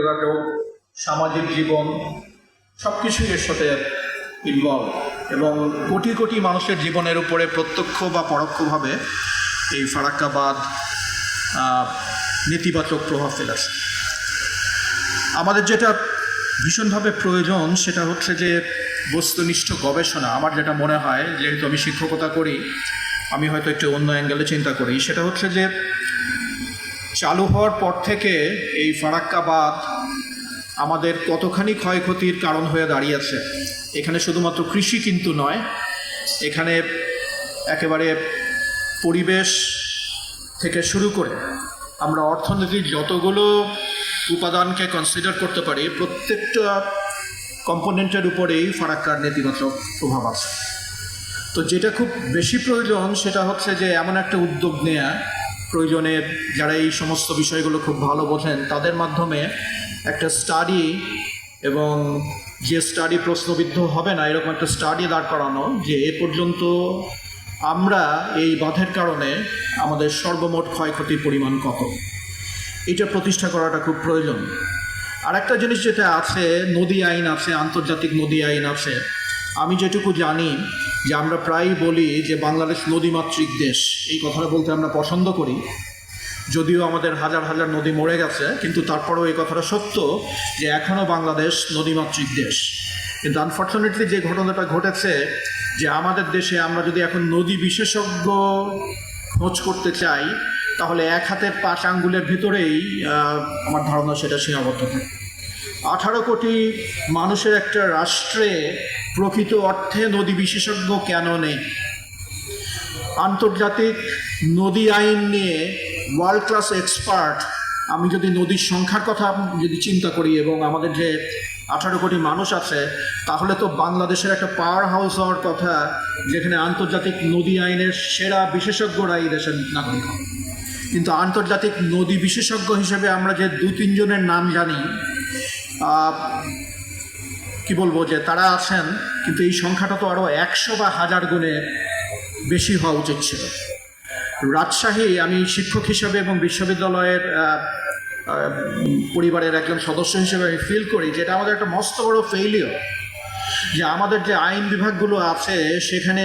যোগাযোগ সামাজিক জীবন সব কিছুই এর সাথে ইনভলভ এবং কোটি কোটি মানুষের জীবনের উপরে প্রত্যক্ষ বা পরোক্ষভাবে এই ফারাক্কাবাদ নেতিবাচক প্রভাব ফেলেছে আমাদের যেটা ভীষণভাবে প্রয়োজন সেটা হচ্ছে যে বস্তুনিষ্ঠ গবেষণা। আমার যেটা মনে হয়, যেহেতু আমি শিক্ষকতা করি, আমি হয়তো একটু অন্য অ্যাঙ্গেলে চিন্তা করি, সেটা হচ্ছে যে চালু হওয়ার পর থেকে এই ফারাক্কাবাদ আমাদের কতখানি ক্ষয়ক্ষতির কারণ হয়ে দাঁড়িয়েছে। এখানে শুধুমাত্র কৃষি কিন্তু নয়, এখানে একেবারে পরিবেশ থেকে শুরু করে আমরা অর্থনীতির যতগুলো উপাদানকে কনসিডার করতে পারি, প্রত্যেকটা কম্পোনেন্টের উপরেই ফারাক্কার নেতিবাচক প্রভাব আছে। তো যেটা খুব বেশি প্রয়োজন সেটা হচ্ছে যে এমন একটা উদ্যোগ নেয়া প্রয়োজনে যারা এই সমস্ত বিষয়গুলো খুব ভালো বোঝেন, তাদের মাধ্যমে একটা স্টাডি এবং যে স্টাডি প্রশ্নবিদ্ধ হবে না, এরকম একটা স্টাডি দাঁড় করানো যে এ পর্যন্ত আমরা এই বাঁধের কারণে আমাদের সর্বমোট ক্ষয়ক্ষতির পরিমাণ কত। এটা প্রতিষ্ঠা করাটা খুব প্রয়োজন। আর একটা জিনিস যেটা আছে, নদী আইন আছে, আন্তর্জাতিক নদী আইন আছে, আমি যেটুকু জানি যে আমরা প্রায়ই বলি যে বাংলাদেশ নদীমাতৃক দেশ। এই কথাটা বলতে আমরা পছন্দ করি। যদিও আমাদের হাজার হাজার নদী মরে গেছে, কিন্তু তারপরেও এই কথাটা সত্য যে এখনও বাংলাদেশ নদীমাতৃক দেশ। কিন্তু আনফর্চুনেটলি যে ঘটনাটা ঘটেছে, যে আমাদের দেশে আমরা যদি এখন নদী বিশেষজ্ঞ খোঁজ করতে চাই, তাহলে এক হাতের পাঁচ আঙ্গুলের ভিতরেই আমার ধারণা সেটা সীমাবদ্ধ থাকে। আঠারো কোটি মানুষের একটা রাষ্ট্রে প্রকৃত অর্থে নদী বিশেষজ্ঞ কেন নেই? আন্তর্জাতিক নদী আইন নিয়ে ওয়ার্ল্ড ক্লাস এক্সপার্ট আমি যদি নদীর সংখ্যার কথা যদি চিন্তা করি এবং আমাদের যে আঠারো কোটি মানুষ আছে, তাহলে তো বাংলাদেশের একটা পাওয়ার হাউস হওয়ার কথা, যেখানে আন্তর্জাতিক নদী আইনের সেরা বিশেষজ্ঞরা এই দেশের নাগরিক কিন্তু আন্তর্জাতিক নদী বিশেষজ্ঞ হিসেবে আমরা যে দু তিনজনের নাম জানি কি বলব যে তারা আছেন, কিন্তু এই সংখ্যাটা তো আরও একশো বা হাজার গুণে বেশি হওয়া উচিত ছিল। রাজশাহী আমি শিক্ষক হিসেবে এবং বিশ্ববিদ্যালয়ের পরিবারের একজন সদস্য হিসেবে আমি ফিল করি যে এটা আমাদের একটা মস্ত বড় ফেইলিয়র যে আমাদের যে আইন বিভাগগুলো আছে, সেখানে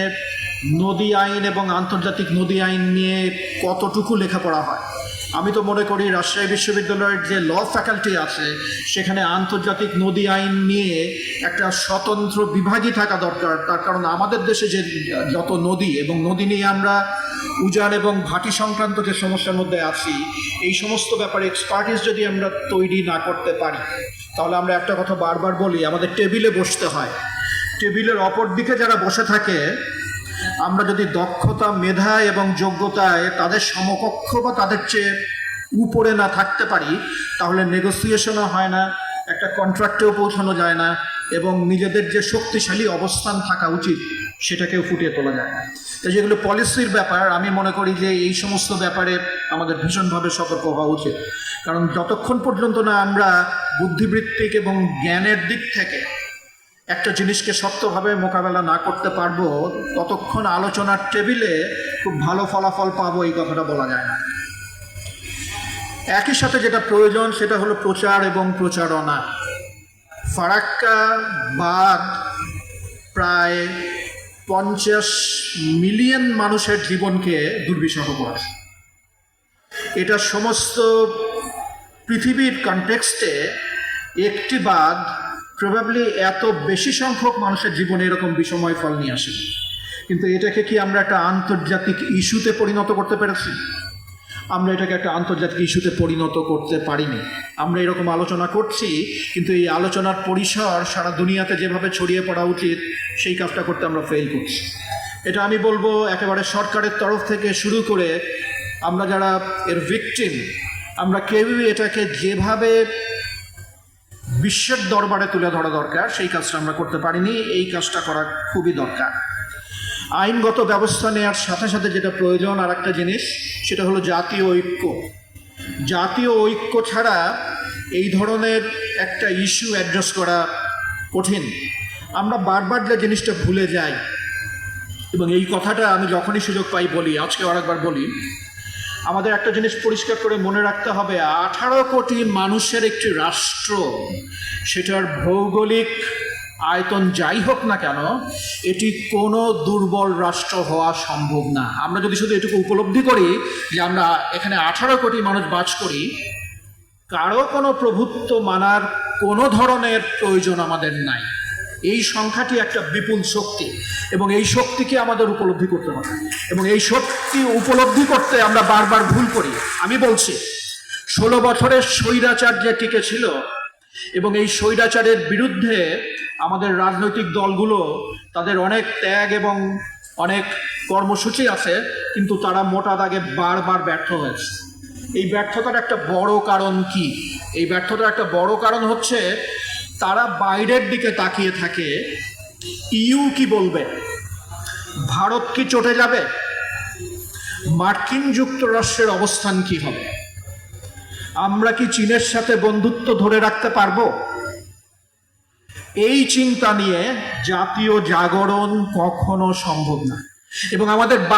নদী আইন এবং আন্তর্জাতিক নদী আইন নিয়ে কতটুকু লেখাপড়া হয়। আমি তো মনে করি রাজশাহী বিশ্ববিদ্যালয়ের যে ল ফ্যাকাল্টি আছে, সেখানে আন্তর্জাতিক নদী আইন নিয়ে একটা স্বতন্ত্র বিভাগই থাকা দরকার। তার কারণ আমাদের দেশে যে যত নদী এবং নদী নিয়ে আমরা উজান এবং ভাটি সংক্রান্ত যে সমস্যার মধ্যে আছি, এই সমস্ত ব্যাপারে এক্সপার্টিস যদি আমরা তৈরি না করতে পারি, তাহলে আমরা একটা কথা বারবার বলি, আমাদের টেবিলে বসতে হয়। টেবিলের অপর দিকে যারা বসে থাকে আমরা যদি দক্ষতা, মেধা এবং যোগ্যতায় তাদের সমকক্ষ বা তাদের চেয়ে উপরে না থাকতে পারি, তাহলে নেগোসিয়েশনও হয় না, একটা কন্ট্রাক্টেও পৌঁছানো যায় না এবং নিজেদের যে শক্তিশালী অবস্থান থাকা উচিত, সেটাকেও ফুটিয়ে তোলা যায় না। তো যেগুলো পলিসির ব্যাপার, আমি মনে করি যে এই সমস্ত ব্যাপারে আমাদের ভীষণভাবে সতর্ক হওয়া উচিত। কারণ যতক্ষণ পর্যন্ত না আমরা বুদ্ধিবৃত্তিক এবং জ্ঞানের দিক থেকে একটা জিনিসকে শক্তভাবে মোকাবেলা না করতে পারব, ততক্ষণ আলোচনার টেবিলে খুব ভালো ফলাফল পাবো, এই কথাটা বলা যায় না। একই সাথে যেটা প্রয়োজন সেটা হলো প্রচার এবং প্রচারণা। ফারাক্কা বাদ প্রায় পঞ্চাশ মিলিয়ন মানুষের জীবনকে দুর্বিষহ করে। এটা সমস্ত পৃথিবীর কনটেক্সটে একটি বাদ প্রবাবলি এত বেশি সংখ্যক মানুষের জীবনে এরকম বিষময় ফল নিয়ে আসে কিন্তু এটাকে কি আমরা একটা আন্তর্জাতিক ইস্যুতে পরিণত করতে পেরেছি? আমরা এটাকে একটা আন্তর্জাতিক ইস্যুতে পরিণত করতে পারিনি। আমরা এরকম আলোচনা করছি, কিন্তু এই আলোচনার পরিসর সারা দুনিয়াতে যেভাবে ছড়িয়ে পড়া উচিত, সেই কাজটা করতে আমরা ফেল করছি। এটা আমি বলব একেবারে সরকারের তরফ থেকে শুরু করে আমরা যারা এর ভিকটিম আমরা কেউই এটাকে যেভাবে বিশ্বের দরবারে তুলে ধরা দরকার, সেই কাজটা আমরা করতে পারিনি, এই কাজটা করা খুবই দরকার। আইনগত ব্যবস্থা নেওয়ার সাথে সাথে যেটা প্রয়োজন আর একটা জিনিস, সেটা হলো জাতীয় ঐক্য। জাতীয় ঐক্য ছাড়া এই ধরনের একটা ইস্যু অ্যাড্রেস করা কঠিন। আমরা বারবার যে জিনিসটা ভুলে যাই, এবং এই কথাটা আমি যখনই সুযোগ পাই বলি, আজকে আরেকবার বলি আমাদের একটা জিনিস পরিষ্কার করে মনে রাখতে হবে, আঠারো কোটি মানুষের একটি রাষ্ট্র, সেটার ভৌগোলিক আয়তন যাই হোক না কেন, এটি কোনো দুর্বল রাষ্ট্র হওয়া সম্ভব না। আমরা যদি শুধু এটুকু উপলব্ধি করি যে আমরা এখানে আঠারো কোটি মানুষ বাস করি, কারও কোনো প্রভুত্ব মানার কোনো ধরনের প্রয়োজন আমাদের নাই। এই সংখ্যাটি একটা বিপুল শক্তি এবং এই শক্তিকে আমাদের উপলব্ধি করতে হবে। এবং এই শক্তি উপলব্ধি করতে আমরা বারবার ভুল করি। আমি বলছি, ষোলো বছরের স্বৈরাচার যে টিকে ছিল এবং এই স্বৈরাচারের বিরুদ্ধে আমাদের রাজনৈতিক দলগুলো, তাদের অনেক ত্যাগ এবং অনেক কর্মসূচি আছে, কিন্তু তারা মোটা দাগে বারবার ব্যর্থ হয়েছে। এই ব্যর্থতার একটা বড় কারণ কি? এই ব্যর্থতার একটা বড় কারণ হচ্ছে তারা বাইরের দিকে তাকিয়ে থাকে। ইউ কি বলবে? ভারত কি চটে যাবে? মার্কিন যুক্তরাষ্ট্রের অবস্থান কি হবে? আমরা কি চীনের সাথে বন্ধুত্ব ধরে রাখতে পারব? এই চিন্তা নিয়ে জাতীয় জাগরণ কখনো সম্ভব না। এবং আমাদের